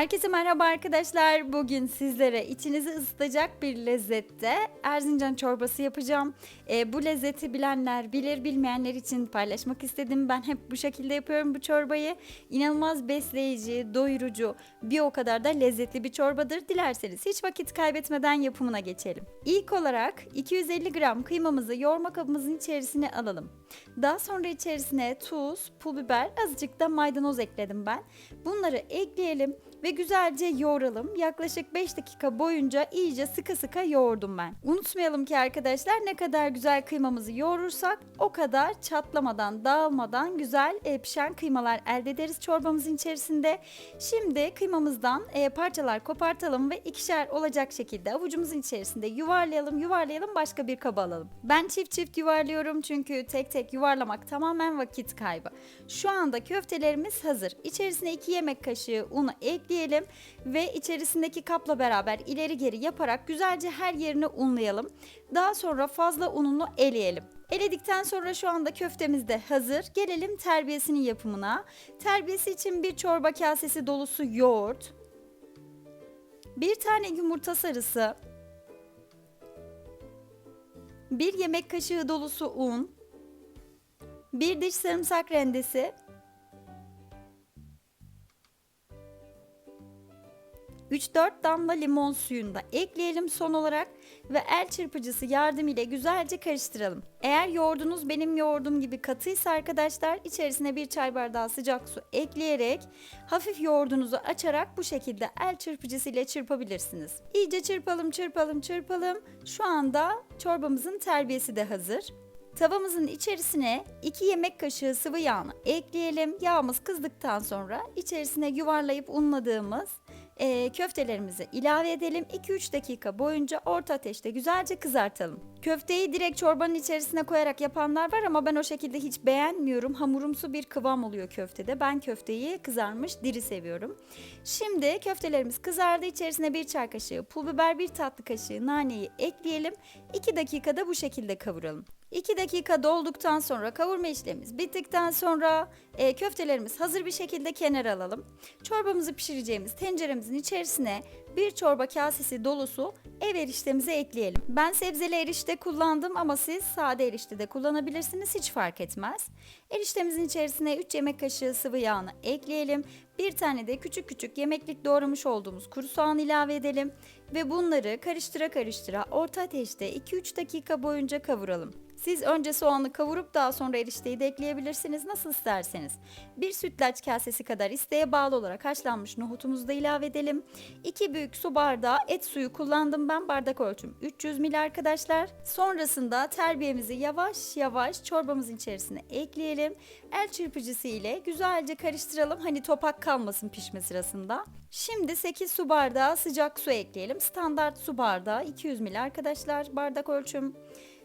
Herkese merhaba arkadaşlar. Bugün sizlere içinizi ısıtacak bir lezzette Erzincan çorbası yapacağım. Ee, bu lezzeti bilenler bilir, bilmeyenler için paylaşmak istedim. Ben hep bu şekilde yapıyorum bu çorbayı. İnanılmaz besleyici, doyurucu, bir o kadar da lezzetli bir çorbadır. Dilerseniz hiç vakit kaybetmeden yapımına geçelim. İlk olarak 250 gram kıymamızı yoğurma kabımızın içerisine alalım. Daha sonra içerisine tuz, pul biber, azıcık da maydanoz ekledim ben. Bunları ekleyelim ve güzelce yoğuralım. Yaklaşık 5 dakika boyunca iyice sıkı sıkı yoğurdum ben. Unutmayalım ki arkadaşlar ne kadar güzel kıymamızı yoğurursak o kadar çatlamadan, dağılmadan güzel e, pişen kıymalar elde ederiz çorbamızın içerisinde. Şimdi kıymamızdan e, parçalar kopartalım ve ikişer olacak şekilde avucumuzun içerisinde yuvarlayalım, yuvarlayalım başka bir kaba alalım. Ben çift çift yuvarlıyorum çünkü tek tek yuvarlamak tamamen vakit kaybı. Şu anda köftelerimiz hazır. İçerisine 2 yemek kaşığı unu ekleyelim ve içerisindeki kapla beraber ileri geri yaparak güzelce her yerini unlayalım. Daha sonra fazla ununu eleyelim. Eledikten sonra şu anda köftemiz de hazır. Gelelim terbiyesinin yapımına. Terbiyesi için bir çorba kasesi dolusu yoğurt, bir tane yumurta sarısı, bir yemek kaşığı dolusu un, bir diş sarımsak rendesi, 3-4 damla limon suyunu da ekleyelim son olarak ve el çırpıcısı yardımıyla güzelce karıştıralım. Eğer yoğurdunuz benim yoğurdum gibi katıysa arkadaşlar içerisine bir çay bardağı sıcak su ekleyerek hafif yoğurdunuzu açarak bu şekilde el çırpıcısı ile çırpabilirsiniz. İyice çırpalım çırpalım çırpalım. Şu anda çorbamızın terbiyesi de hazır. Tavamızın içerisine 2 yemek kaşığı sıvı yağını ekleyelim. Yağımız kızdıktan sonra içerisine yuvarlayıp unladığımız e, köftelerimizi ilave edelim. 2-3 dakika boyunca orta ateşte güzelce kızartalım. Köfteyi direkt çorbanın içerisine koyarak yapanlar var ama ben o şekilde hiç beğenmiyorum. Hamurumsu bir kıvam oluyor köftede. Ben köfteyi kızarmış diri seviyorum. Şimdi köftelerimiz kızardı. İçerisine bir çay kaşığı pul biber, bir tatlı kaşığı naneyi ekleyelim. 2 dakikada bu şekilde kavuralım. 2 dakika dolduktan sonra kavurma işlemimiz bittikten sonra e, köftelerimiz hazır bir şekilde kenara alalım. Çorbamızı pişireceğimiz tenceremizin içerisine bir çorba kasesi dolusu ev eriştemizi ekleyelim. Ben sebzeli erişte kullandım ama siz sade erişte de kullanabilirsiniz hiç fark etmez. Eriştemizin içerisine 3 yemek kaşığı sıvı yağını ekleyelim. Bir tane de küçük küçük yemeklik doğramış olduğumuz kuru soğan ilave edelim ve bunları karıştıra karıştıra orta ateşte 2-3 dakika boyunca kavuralım. Siz önce soğanı kavurup daha sonra erişteyi de ekleyebilirsiniz nasıl isterseniz. Bir sütlaç kasesi kadar isteğe bağlı olarak haşlanmış nohutumuzu da ilave edelim. 2 büyük su bardağı et suyu kullandım ben bardak ölçüm 300 ml arkadaşlar. Sonrasında terbiyemizi yavaş yavaş çorbamızın içerisine ekleyelim. El çırpıcısı ile güzelce karıştıralım hani topak kalmasın pişme sırasında. Şimdi 8 su bardağı sıcak su ekleyelim. Standart su bardağı 200 ml arkadaşlar bardak ölçüm.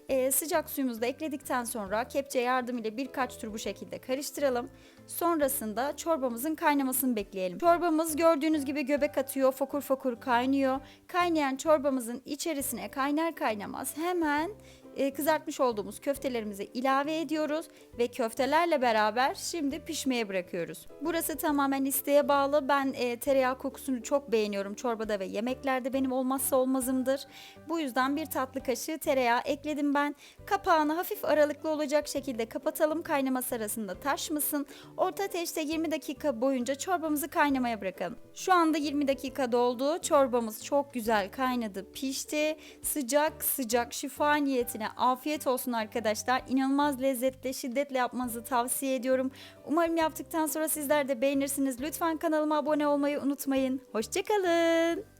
Ee, sıcak suyumuzu da ekledikten sonra kepçe yardımıyla birkaç tur bu şekilde karıştıralım. Sonrasında çorbamızın kaynamasını bekleyelim. Çorbamız gördüğünüz gibi göbek atıyor, fokur fokur kaynıyor. Kaynayan çorbamızın içerisine kaynar kaynamaz hemen e, kızartmış olduğumuz köftelerimizi ilave ediyoruz ve köftelerle beraber şimdi pişmeye bırakıyoruz. Burası tamamen isteğe bağlı. Ben e, tereyağı kokusunu çok beğeniyorum çorbada ve yemeklerde benim olmazsa olmazımdır. Bu yüzden bir tatlı kaşığı tereyağı ekledim ben. Kapağını hafif aralıklı olacak şekilde kapatalım kaynama sırasında taşmasın. Orta ateşte 20 dakika boyunca çorbamızı kaynamaya bırakalım. Şu anda 20 dakika doldu. Çorbamız çok güzel kaynadı, pişti. Sıcak sıcak şifa niyetine afiyet olsun arkadaşlar. İnanılmaz lezzetli, şiddetle yapmanızı tavsiye ediyorum. Umarım yaptıktan sonra sizler de beğenirsiniz. Lütfen kanalıma abone olmayı unutmayın. Hoşçakalın.